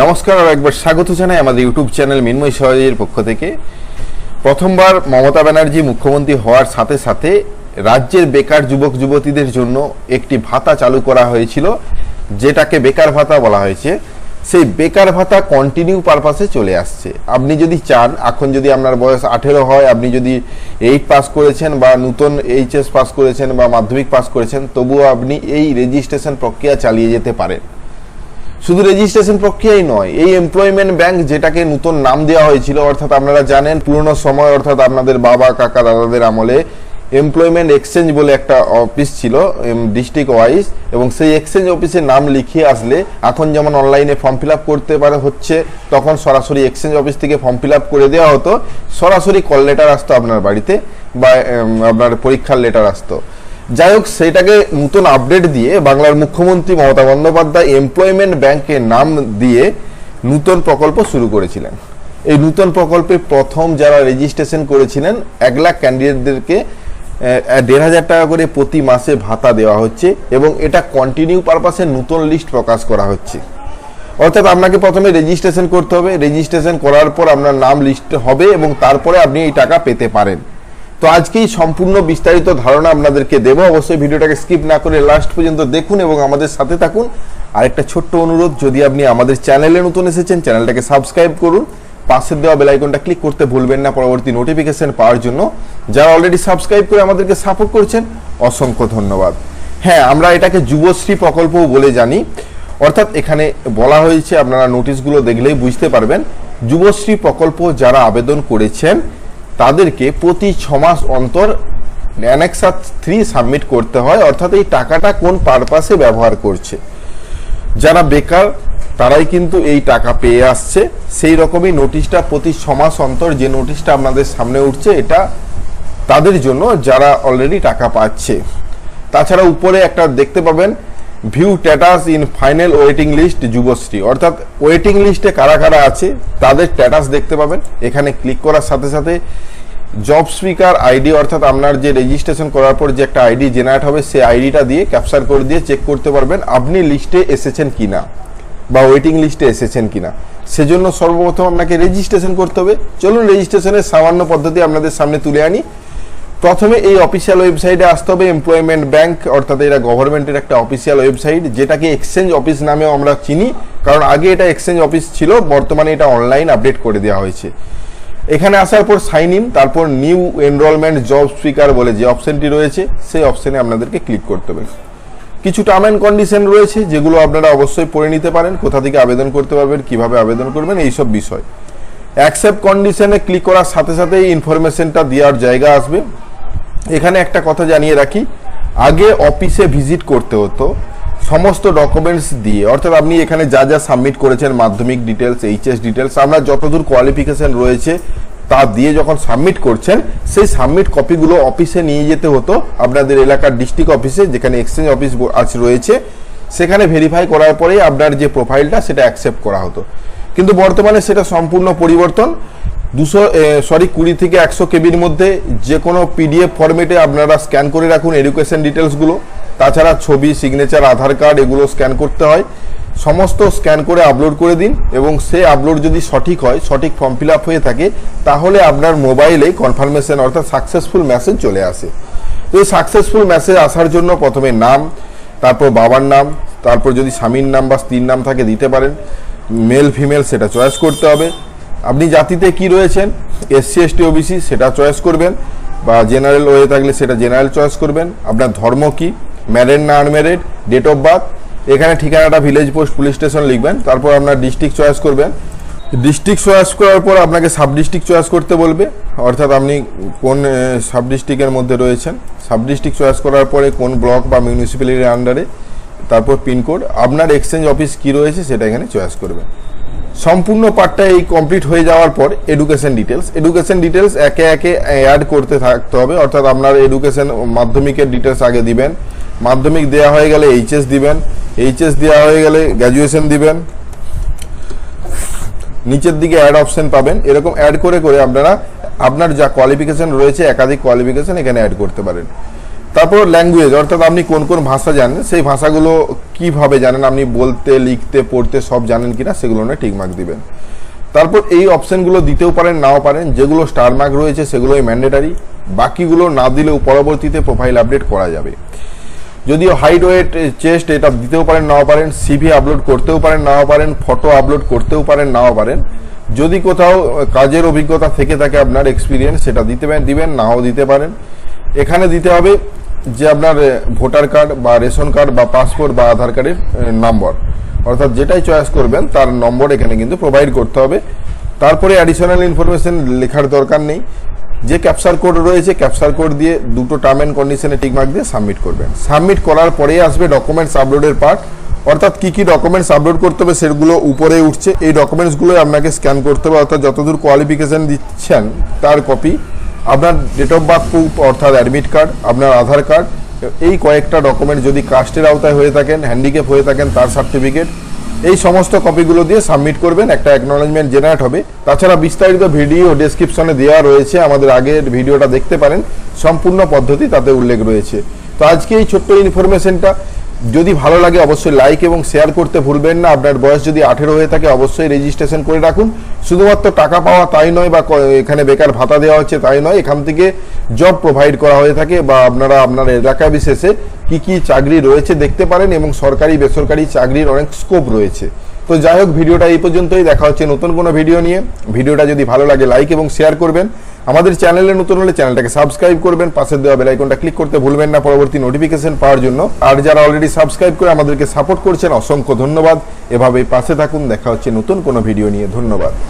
নমস্কার আর একবার স্বাগত জানাই আমাদের ইউটিউব চ্যানেল মিনময় সহজের পক্ষ থেকে। প্রথমবার মমতা ব্যানার্জি মুখ্যমন্ত্রী হওয়ার সাথে সাথে রাজ্যের বেকার যুবক যুবতীদের জন্য একটি ভাতা চালু করা হয়েছিল, যেটাকে বেকার ভাতা বলা হয়েছে। সেই বেকার ভাতা কন্টিনিউ পারপাসে চলে আসছে। আপনি যদি চান, এখন যদি আপনার বয়স আঠেরো হয়, আপনি যদি এইট পাস করেছেন বা নতুন এইচএস পাস করেছেন বা মাধ্যমিক পাস করেছেন, তবুও আপনি এই রেজিস্ট্রেশন প্রক্রিয়া চালিয়ে যেতে পারেন। শুধু রেজিস্ট্রেশন প্রক্রিয়াই নয়, এই এমপ্লয়মেন্ট ব্যাংক যেটাকে নতুন নাম দেওয়া হয়েছিল, অর্থাৎ আপনারা জানেন পুরনো সময়, অর্থাৎ আপনাদের বাবা, কাকা, দাদাদের আমলে এমপ্লয়মেন্ট এক্সচেঞ্জ বলে একটা অফিস ছিল ডিস্ট্রিক্ট ওয়াইজ এবং সেই এক্সচেঞ্জ অফিসে নাম লিখিয়ে আসলে এখন যেমন অনলাইনে ফর্ম ফিল আপ করতে পারে, হচ্ছে তখন সরাসরি এক্সচেঞ্জ অফিস থেকে ফর্ম ফিল আপ করে দেওয়া হতো, সরাসরি কল লেটার আসতো আপনার বাড়িতে, বা আপনার পরীক্ষার লেটার আসতো। যাই হোক সেটাকে নতুন আপডেট দিয়ে বাংলার মুখ্যমন্ত্রী মমতা বন্দ্যোপাধ্যায় এমপ্লয়মেন্ট ব্যাংকের নাম দিয়ে নূতন প্রকল্প শুরু করেছিলেন। এই নূতন প্রকল্পে প্রথম যারা রেজিস্ট্রেশন করেছিলেন, এক লাখ ক্যান্ডিডেটদেরকে দেড় হাজার টাকা করে প্রতি মাসে ভাতা দেওয়া হচ্ছে এবং এটা কন্টিনিউ পারপাসে নতুন লিস্ট প্রকাশ করা হচ্ছে। অর্থাৎ আপনাকে প্রথমে রেজিস্ট্রেশন করতে হবে। রেজিস্ট্রেশন করার পর আপনার নাম লিস্ট হবে এবং তারপরে আপনি এই টাকা পেতে পারেন। তো আজকেই সম্পূর্ণ বিস্তারিত ধারণা আপনাদেরকে দেব। অবশ্যই ভিডিওটাকে স্কিপ না করে লাস্ট পর্যন্ত দেখুন এবং আমাদের সাথে থাকুন। আর একটা ছোট্ট অনুরোধ, যদি আপনি আমাদের চ্যানেলে নতুন এসেছেন চ্যানেলটাকে সাবস্ক্রাইব করুন। পাশের দেওয়া বেল আইকনটা ক্লিক করতে ভুলবেন না পরবর্তী নোটিফিকেশন পাওয়ার জন্য। যারা অলরেডি সাবস্ক্রাইব করে আমাদেরকে সাপোর্ট করছেন, অসংখ্য ধন্যবাদ। হ্যাঁ আমরা এটাকে যুবশ্রী প্রকল্পও বলে জানি। অর্থাৎ এখানে বলা হয়েছে, আপনারা নোটিশগুলো দেখলেই বুঝতে পারবেন। যুবশ্রী প্রকল্প যারা আবেদন করেছেন তাদেরকে প্রতি ছ মাস অন্তর অ্যানেক্সার থ্রি সাবমিট করতে হয়, অর্থাৎ এই টাকাটা কোন পারপাসে ব্যবহার করছে। যারা বেকার, তারাই কিন্তু এই টাকা পেয়ে আসছে। সেই রকমই নোটিশটা প্রতি ছ মাস অন্তর যে নোটিশটা আপনাদের সামনে উঠছে, এটা তাদের জন্য যারা অলরেডি টাকা পাচ্ছে। তাছাড়া উপরে একটা দেখতে পাবেন view status in final waiting list Yuvasree. অর্থাৎ ওয়েটিং লিস্টে কারা কারা আছে, তাদের স্ট্যাটাস দেখতে পাবেন। এখানে ক্লিক করার সাথে সাথে জব স্পিকার আইডি, অর্থাৎ আপনার যে রেজিস্ট্রেশন করার পর যে একটা আইডি জেনারেট হবে, সেই আইডিটা দিয়ে ক্যাপচার করে দিয়ে চেক করতে পারবেন আপনি লিস্টে এসেছেন কিনা বা ওয়েটিং লিস্টে এসেছেন কিনা। সেজন্য সর্বপ্রথম আপনাকে রেজিস্ট্রেশন করতে হবে। চলুন রেজিস্ট্রেশনের সামান্য পদ্ধতি আপনাদের সামনে তুলে আনি। প্রথমে এই অফিসিয়াল ওয়েবসাইটে আসতে হবে এমপ্লয়মেন্ট ব্যাংক অর্থাৎ এটা গভর্নমেন্টের একটা অফিসিয়াল ওয়েবসাইট যেটাকে এক্সচেঞ্জ অফিস নামেও আমরা চিনি, কারণ আগে এটা এক্সচেঞ্জ অফিস ছিল, বর্তমানে এটা অনলাইন আপডেট করে দেওয়া হয়েছে। এখানে আসার পর সাইন ইন তারপর নিউ এনরোলমেন্ট জব স্পিকার বলে যে অপশনটি রয়েছে, সেই অপশনে আপনাদেরকে ক্লিক করতে হবে। কিছু টার্ম অ্যান্ড কন্ডিশন রয়েছে, যেগুলো আপনারা অবশ্যই পড়ে নিতে পারেন, কোথা থেকে আবেদন করতে পারবেন, কীভাবে আবেদন করবেন, এইসব বিষয়। অ্যাকসেপ্ট কন্ডিশনে ক্লিক করার সাথে সাথে ইনফরমেশনটা দেওয়ার জায়গা আসবে। এখানে একটা কথা জানিয়ে রাখি। আগে অফিসে ভিজিট করতে হতো। সমস্ত ডকুমেন্টস দিয়ে, অর্থাৎ আপনি এখানে যা যা সাবমিট করেছেন, মাধ্যমিক ডিটেলস এইচএস ডিটেলস আপনার যতদূর কোয়ালিফিকেশন রয়েছে, তা দিয়ে যখন সাবমিট করছেন, সেই সাবমিট কপিগুলো অফিসে নিয়ে যেতে হতো। আপনাদের এলাকার ডিস্ট্রিক্ট অফিসে যেখানে এক্সচেঞ্জ অফিস আছে, রয়েছে, সেখানে ভেরিফাই করার পরেই আপনার যে প্রোফাইলটা সেটা অ্যাকসেপ্ট করা হতো। কিন্তু বর্তমানে সেটা সম্পূর্ণ পরিবর্তন। দুশো সরি কুড়ি থেকে একশো কেবির মধ্যে যে কোনো পিডিএফ ফরম্যাটে আপনারা স্ক্যান করে রাখুন এডুকেশন ডিটেলসগুলো তাছাড়া ছবি সিগনেচার আধার কার্ড এগুলো স্ক্যান করতে হয়। সমস্ত স্ক্যান করে আপলোড করে দিন এবং সে আপলোড যদি সঠিক হয়, সঠিক ফর্ম ফিল হয়ে থাকে, তাহলে আপনার মোবাইলে কনফার্মেশন অর্থাৎ সাকসেসফুল মেসেজ চলে আসে। তো এই সাকসেসফুল মেসেজ আসার জন্য প্রথমে নাম, তারপর বাবার নাম, তারপর যদি স্বামীর নাম বা স্ত্রীর নাম থাকে দিতে পারেন। মেল ফিমেল সেটা চয়েস করতে হবে। আপনি জাতিতে কি রয়েছেন? এসসি, এসটি, ওবিসি, সেটা চয়েস করবেন। বা জেনারেল ওয়ে থাকলে সেটা জেনারেল চয়েস করবেন। আপনার ধর্ম কি? ম্যারেড না আনম্যারেড ডেট অফ বার্থ এখানে ঠিকানাটা ভিলেজ পোস্ট পুলিশ স্টেশন লিখবেন। তারপর আপনার ডিস্ট্রিক্ট চয়েস করবেন। ডিস্ট্রিক্ট চয়েস করার পর আপনাকে সাব ডিস্ট্রিক্ট চয়েস করতে বলবে। অর্থাৎ আপনি কোন সাব ডিস্ট্রিক্টের মধ্যে রয়েছেন। সাব ডিস্ট্রিক্ট চয়েস করার পরে কোন ব্লক বা মিউনিসিপ্যালিটির আন্ডারে তারপর পিনকোড আপনার এক্সচেঞ্জ অফিস কি রয়েছে সেটা এখানে চয়েস করবেন। সম্পূর্ণ পার্টটা এই কমপ্লিট হয়ে যাওয়ার পর এডুকেশন ডিটেলস এডুকেশন ডিটেলস একে একে অ্যাড করতে থাকতে হবে। অর্থাৎ আপনার এডুকেশন মাধ্যমিকের ডিটেলস আগে দিবেন। মাধ্যমিক দেওয়া হয়ে গেলে এইচএস দিবেন। এইচএস দেওয়া হয়ে গেলে গ্র্যাজুয়েশন দিবেন। নিচের দিকে অ্যাড অপশন পাবেন। এরকম অ্যাড করে করে আপনারা, আপনার যা কোয়ালিফিকেশন রয়েছে, একাধিক কোয়ালিফিকেশন এখানে অ্যাড করতে পারেন। তারপর ল্যাঙ্গুয়েজ অর্থাৎ আপনি কোন কোন ভাষা জানেন, সেই ভাষাগুলো কীভাবে জানেন, আপনি বলতে, লিখতে, পড়তে সব জানেন কিনা, সেগুলো না টিকমার্ক দিবেন। তারপর এই অপশনগুলো দিতেও পারেন, নাও পারেন, যেগুলো স্টার মার্ক রয়েছে, সেগুলোই ম্যান্ডেটারি বাকিগুলো না দিলেও পরবর্তীতে প্রোফাইল আপডেট করা যাবে। যদিও হাইট ওয়েট চেস্ট এটা দিতেও পারেন, নাও পারেন সিভি আপলোড করতেও পারেন, নাও পারেন ফটো আপলোড করতেও পারেন, নাও পারেন। যদি কোথাও কাজের অভিজ্ঞতা থেকে থাকে আপনার এক্সপিরিয়েন্স সেটা দিতে দিবেন, নাও দিতে পারেন। এখানে দিতে হবে যে আপনার ভোটার কার্ড বা রেশন কার্ড বা পাসপোর্ট বা আধার কার্ডের নম্বর। অর্থাৎ যেটাই চয়েস করবেন, তার নম্বর এখানে কিন্তু প্রোভাইড করতে হবে। তারপরে অ্যাডিশনাল ইনফরমেশন লেখার দরকার নেই। যে ক্যাপচার কোড রয়েছে ক্যাপচার কোড দিয়ে দুটো টার্ম অ্যান্ড কন্ডিশনে টিকমার্ক দিয়ে সাবমিট করবেন। সাবমিট করার পরেই আসবে ডকুমেন্টস আপলোডের পার্ট অর্থাৎ কি কি ডকুমেন্টস আপলোড করতে হবে সেগুলো উপরে উঠছে। এই ডকুমেন্টসগুলো আপনাকে স্ক্যান করতে হবে। অর্থাৎ যতদূর কোয়ালিফিকেশন দিচ্ছেন, তার কপি আপনার ডেট অফ বার্থ প্রুফ অর্থাৎ অ্যাডমিট কার্ড আপনার আধার কার্ড এই কয়েকটা ডকুমেন্ট যদি কাস্টের আওতায় হয়ে থাকেন হ্যান্ডিক্যাপ হয়ে থাকেন, তার সার্টিফিকেট এই সমস্ত কপিগুলো দিয়ে সাবমিট করবেন, একটা অ্যাকনোলেজমেন্ট জেনারেট হবে। তাছাড়া বিস্তারিত ভিডিও ডেসক্রিপশনে দেওয়া রয়েছে, আমাদের আগের ভিডিওটা দেখতে পারেন, সম্পূর্ণ পদ্ধতি তাতে উল্লেখ রয়েছে। তো আজকে এই ছোট্ট ইনফরমেশনটা যদি ভালো লাগে অবশ্যই লাইক এবং শেয়ার করতে ভুলবেন না। আপনার বয়স যদি আঠেরো হয়ে থাকে, অবশ্যই রেজিস্ট্রেশন করে রাখুন। শুধুমাত্র টাকা পাওয়া তাই নয়, বা এখানে বেকার ভাতা দেওয়া হচ্ছে তাই নয়, এখান থেকে জব প্রোভাইড করা হয়ে থাকে, বা আপনারা আপনার এলাকা বিশেষে কি কি চাকরি রয়েছে দেখতে পারেন, এবং সরকারি, বেসরকারি চাকরির অনেক স্কোপ রয়েছে। তো যাই হোক, ভিডিওটা এই পর্যন্তই। দেখা হচ্ছে নতুন কোনো ভিডিও নিয়ে। ভিডিওটা যদি ভালো লাগে লাইক এবং শেয়ার করবেন। আমাদের চ্যানেলে নতুন হলে চ্যানেলটাকে সাবস্ক্রাইব করবেন, পাশে দেওয়া বেল আইকনটা ক্লিক করতে ভুলবেন না পরবর্তী নোটিফিকেশন পাওয়ার জন্য। আর যারা অলরেডি সাবস্ক্রাইব করে আমাদেরকে সাপোর্ট করছেন, অসংখ্য ধন্যবাদ। এভাবেই পাশে থাকুন, দেখা হচ্ছে নতুন কোনো ভিডিও নিয়ে। ধন্যবাদ।